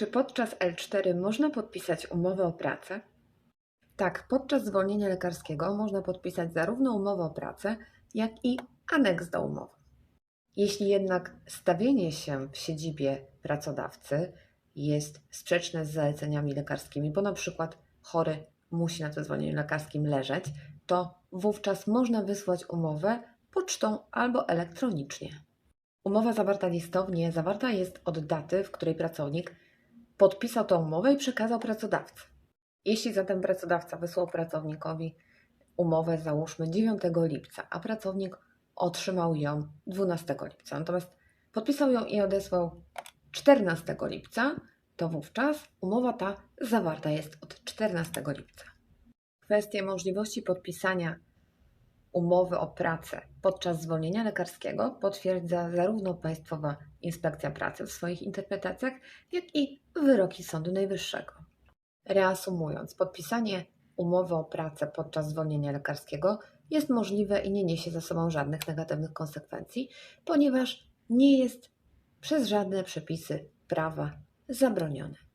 Czy podczas L4 można podpisać umowę o pracę? Tak, podczas zwolnienia lekarskiego można podpisać zarówno umowę o pracę, jak i aneks do umowy. Jeśli jednak stawienie się w siedzibie pracodawcy jest sprzeczne z zaleceniami lekarskimi, bo na przykład chory musi na tym zwolnieniu lekarskim leżeć, to wówczas można wysłać umowę pocztą albo elektronicznie. Umowa zawarta listownie zawarta jest od daty, w której pracownik podpisał tę umowę i przekazał pracodawcy. Jeśli zatem pracodawca wysłał pracownikowi umowę, załóżmy 9 lipca, a pracownik otrzymał ją 12 lipca, natomiast podpisał ją i odesłał 14 lipca, to wówczas umowa ta zawarta jest od 14 lipca. Kwestię możliwości podpisania umowy o pracę podczas zwolnienia lekarskiego potwierdza zarówno Państwowa Inspekcja Pracy w swoich interpretacjach, jak i wyroki Sądu Najwyższego. Reasumując, podpisanie umowy o pracę podczas zwolnienia lekarskiego jest możliwe i nie niesie za sobą żadnych negatywnych konsekwencji, ponieważ nie jest przez żadne przepisy prawa zabronione.